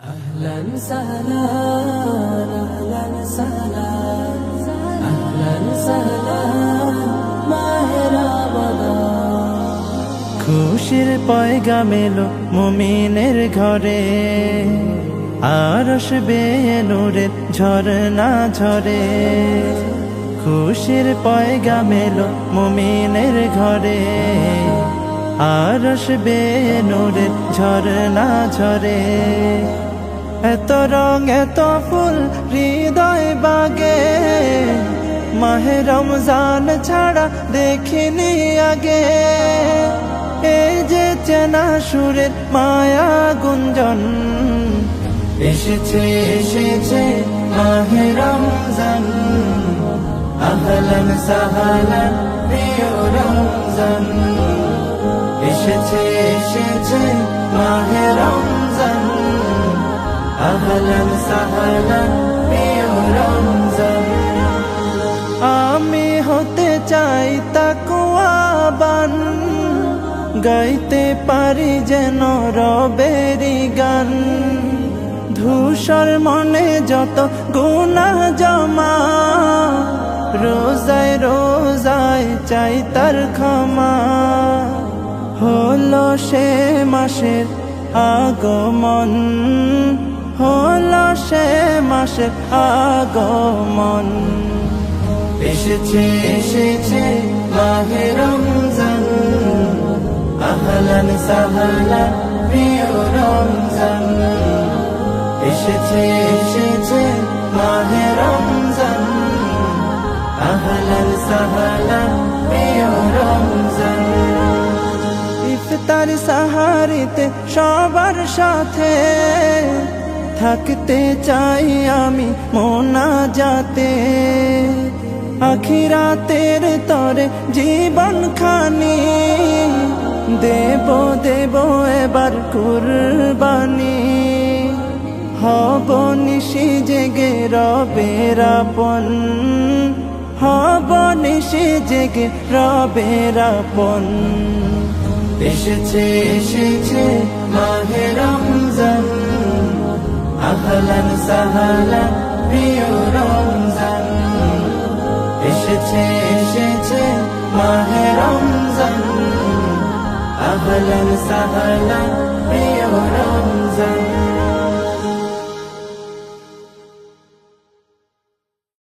أهلا سهلا أهلا سهلا أهلا سهلا মাহে রমাদান খুশির পয়গাম এলো মুমিনের ঘরে আর আসবে নূরের ঝরনা ঝরে খুশির পয়গাম এলো মুমিনের ঘরে আর আসবে নূরের ঝরনা ঝরে এত রং, এত ফুল হৃদয় বাগে। মাহে রমজান ছাড়া দেখিনি আগে। এই যে চেনা সুরের মায়া গুঞ্জন। এসেছে এসেছে মাহে রমজান। আহলান সাহালান, প্রিয় রমজান। এসেছে এসেছে মাহে রমজান। আহলান সাহালান আমি হতে চাই তাকুয়াবান গাইতে পারি যেন রবেরি গান। ধূসর মনে যত গুণা জমা, রোজায় রোজায় চাই তার ক্ষমা। হলো সে মাসের আগমন হলো সে মাসের আগমন। এসেছে এসেছে মাহে রমজান। আহলান সাহলান প্রিয় রমজান। এসেছে এসেছে মাহে রমজান। আহলান সাহলান প্রিয় রমজান। ইফতার সাহারিতে সবার সাথে থাকতে চাই আমি, মোনা যাতে। আখিরাতের তরে জীবন খানি। দেব দেব এবার কুরবানি। হব নিশি জেগে রবের আপন। হব নিশি জেগে রবের আপন। এসেছে এসেছে মাহে সাহালান প্রিয় রমজান। এসেছে এসেছে মাহে রমজান। আহলান সাহালান প্রিয় রমজান।